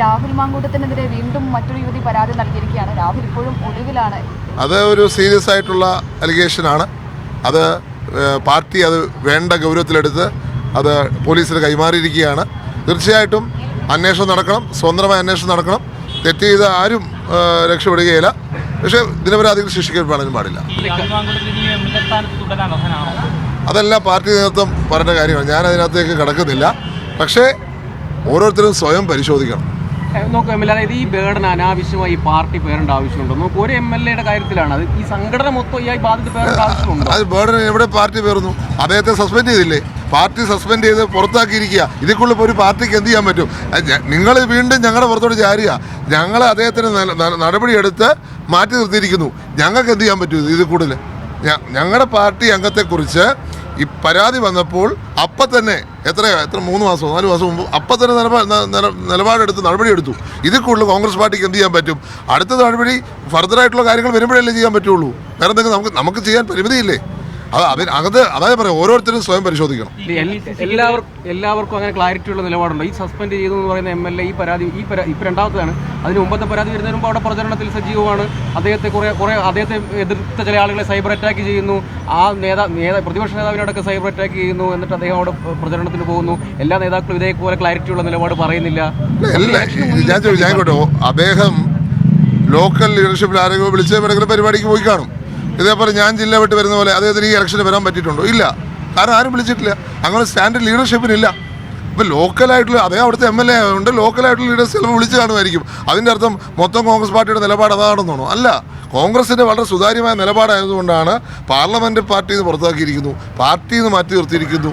രാഹുൽ മാങ്കൂട്ടത്തിനെതിരെ വീണ്ടും മറ്റൊരു യുവതി പരാതി നൽകിയിരിക്കുകയാണ്. രാഹുൽ ഇപ്പോഴും ഒളിവിലാണ്. അത് ഒരു സീരിയസ് ആയിട്ടുള്ള അലിഗേഷൻ ആണ്. അത് പാർട്ടി അത് വേണ്ട ഗൗരവത്തിലെടുത്ത് അത് പോലീസിന് കൈമാറിയിരിക്കുകയാണ്. തീർച്ചയായിട്ടും അന്വേഷണം നടക്കണം സ്വതന്ത്രമായ അന്വേഷണം നടക്കണം. തെറ്റ് ചെയ്ത ആരും രക്ഷപ്പെടുകയില്ല. പക്ഷേ ദിനപരാധികൾ ശിക്ഷിക്കപ്പെടാനും പാടില്ല. അതെല്ലാം പാർട്ടി നേതൃത്വം പറഞ്ഞ കാര്യമാണ്. ഞാൻ അതിനകത്തേക്ക് കടക്കുന്നില്ല. പക്ഷേ ഓരോരുത്തരും സ്വയം പരിശോധിക്കണം. നോക്കൂ എം എൽ എ അതായത് ഈ ബേർഡൻ അനാവശ്യമായി ഈ പാർട്ടി പേരേണ്ട ആവശ്യമുണ്ടോ? നോക്കൂ ഒരു എം എൽ എയുടെ കാര്യത്തിലാണ് അത്. ഈ സംഘടന മൊത്തം ഈ ബാധിത പേരേണ്ട ആവശ്യമുണ്ടോ? അത് ബേർഡൻ എവിടെ പാർട്ടി പേർന്നു അദ്ദേഹത്തെ സസ്പെൻഡ് ചെയ്തില്ലേ? പാർട്ടി സസ്പെൻഡ് ചെയ്ത് പുറത്താക്കിയിരിക്കുക. ഇതിക്കുള്ള ഒരു പാർട്ടിക്ക് എന്ത് ചെയ്യാൻ പറ്റും? നിങ്ങൾ വീണ്ടും ഞങ്ങളുടെ പുറത്തോട്ട് ചാരുക. ഞങ്ങൾ അദ്ദേഹത്തിന് നടപടിയെടുത്ത് മാറ്റി നിർത്തിയിരിക്കുന്നു. ഞങ്ങൾക്ക് എന്ത് ചെയ്യാൻ പറ്റും ഇത് കൂടുതൽ? ഞങ്ങളുടെ പാർട്ടി അംഗത്തെക്കുറിച്ച് ഈ പരാതി വന്നപ്പോൾ അപ്പം തന്നെ എത്ര എത്ര മൂന്ന് മാസമോ നാല് മാസം മുമ്പ് അപ്പം തന്നെ നിലപാ- ന- നില- നിലപാടെടുത്ത് നടപടിയെടുത്തു ഇതിൽ കൂടുതൽ കോൺഗ്രസ് പാർട്ടിക്ക് എന്ത് ചെയ്യാൻ പറ്റും? അടുത്ത നടപടി ഫർദറായിട്ടുള്ള കാര്യങ്ങൾ വരുമ്പോഴല്ലേ ചെയ്യാൻ പറ്റുള്ളൂ. വേറെ എന്തെങ്കിലും നമുക്ക് നമുക്ക് ചെയ്യാൻ പരിമിതിയില്ലേ? അത് അതിന് അകത്ത് അതായത് പറയാം ഓരോരുത്തരും സ്വയം പരിശോധിക്കണം. എല്ലാവർക്കും എല്ലാവർക്കും അങ്ങനെ ക്ലാരിറ്റി ഉള്ള നിലപാടുണ്ടോ? ഈ സസ്പെൻഡ് ചെയ്തു എന്ന് പറയുന്ന എം എൽ എ ഈ പരാതി ഈ ഇപ്പൊ രണ്ടാമത്തതാണ്. അതിന് മുമ്പത്തെ പരാതി വരുന്നതിന് മുമ്പ് അവിടെ പ്രചരണത്തിൽ സജീവമാണ്. അദ്ദേഹത്തെ കുറെ കുറെ അദ്ദേഹത്തെ എതിർത്ത ചില ആളുകളെ സൈബർ അറ്റാക്ക് ചെയ്യുന്നു. ആ നേതാ നേതാ പ്രതിപക്ഷ നേതാവിനോടൊക്കെ സൈബർ അറ്റാക്ക് ചെയ്യുന്നു. എന്നിട്ട് അദ്ദേഹം അവിടെ പ്രചരണത്തിന് പോകുന്നു. എല്ലാ നേതാക്കളും ഇതേപോലെ ക്ലാരിറ്റി ഉള്ള നിലപാട് പറയുന്നില്ല. ഞാൻ അദ്ദേഹം ലോക്കൽ ലീഡർഷിപ്പിൽ ആരെങ്കിലും വിളിച്ച് പരിപാടിക്ക് പോയി കാണും. ഇതേപോലെ ഞാൻ ജില്ല വിട്ട് വരുന്ന പോലെ അദ്ദേഹത്തിന് ഈ ഇലക്ഷന് വരാൻ പറ്റിയിട്ടുണ്ടോ? ഇല്ല. കാരണം ആരും വിളിച്ചിട്ടില്ല. അങ്ങനെ സ്റ്റാൻഡേർഡ് ലീഡർഷിപ്പിനില്ല ഇപ്പം ലോക്കലായിട്ടുള്ള അദ്ദേഹം അവിടുത്തെ എം എൽ എ ഉണ്ട് ലോക്കലായിട്ടുള്ള ലീഡേഴ്സ് ചിലപ്പോൾ വിളിച്ച് കാണുമായിരിക്കും. അതിന്റെ അർത്ഥം മൊത്തം കോൺഗ്രസ് പാർട്ടിയുടെ നിലപാട് അതാണെന്നാണോ അല്ല കോൺഗ്രസിന്റെ വളരെ സുതാര്യമായ നിലപാടായതുകൊണ്ടാണ് പാർലമെന്റ് പാർട്ടിയിൽ നിന്ന് പുറത്താക്കിയിരിക്കുന്നു. പാർട്ടിയിൽ നിന്ന് മാറ്റി നിർത്തിയിരിക്കുന്നു.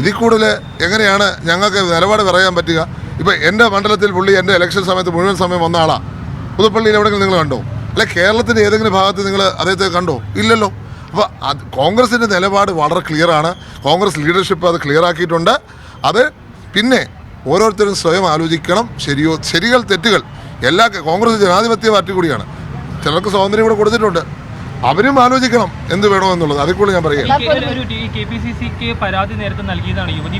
ഇതിൽ കൂടുതൽ എങ്ങനെയാണ് ഞങ്ങൾക്ക് നിലപാട് പറയാൻ പറ്റുക? ഇപ്പം എന്റെ മണ്ഡലത്തിൽ പുള്ളി എന്റെ ഇലക്ഷൻ സമയത്ത് മുഴുവൻ സമയം വന്ന ആളാണ് പുതുപ്പള്ളിയിൽ എവിടെയെങ്കിലും നിങ്ങൾ കണ്ടോ? അല്ലെ കേരളത്തിന്റെ ഏതെങ്കിലും ഭാഗത്ത് നിങ്ങൾ അദ്ദേഹത്തെ കണ്ടോ? ഇല്ലല്ലോ. അപ്പോൾ അത് കോൺഗ്രസിന്റെ നിലപാട് വളരെ ക്ലിയറാണ് കോൺഗ്രസ് ലീഡർഷിപ്പ് അത് ക്ലിയർ ആക്കിയിട്ടുണ്ട്. അത് പിന്നെ ഓരോരുത്തരും സ്വയം ആലോചിക്കണം. ശരിയോ ശരികൾ തെറ്റുകൾ. എല്ലാ കോൺഗ്രസ് ജനാധിപത്യ പാർട്ടി കൂടിയാണ്. ചിലർക്ക് സ്വാതന്ത്ര്യം കൂടെ കൊടുത്തിട്ടുണ്ട്. അവരും ആലോചിക്കണം എന്ത് വേണമെന്നുള്ളത് അതിൽ കൂടെ ഞാൻ പറയാം പരാതി നേരത്തെ നൽകിയതാണ് യുവതി.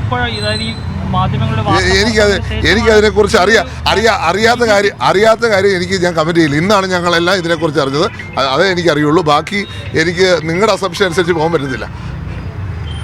എനിക്കത് എനിക്കതിനെ കുറിച്ച് അറിയാം അറിയാ അറിയാത്ത കാര്യം അറിയാത്ത കാര്യം എനിക്ക് ഞാൻ കമന്റ് ചെയ്യില്ല. ഇന്നാണ് ഞങ്ങളെല്ലാം ഇതിനെക്കുറിച്ച് അറിഞ്ഞത്. അതേ എനിക്ക് എനിക്കറിയുള്ളൂ. ബാക്കി എനിക്ക് നിങ്ങളുടെ അസംഷൻ അനുസരിച്ച് പോകാൻ പറ്റുന്നില്ല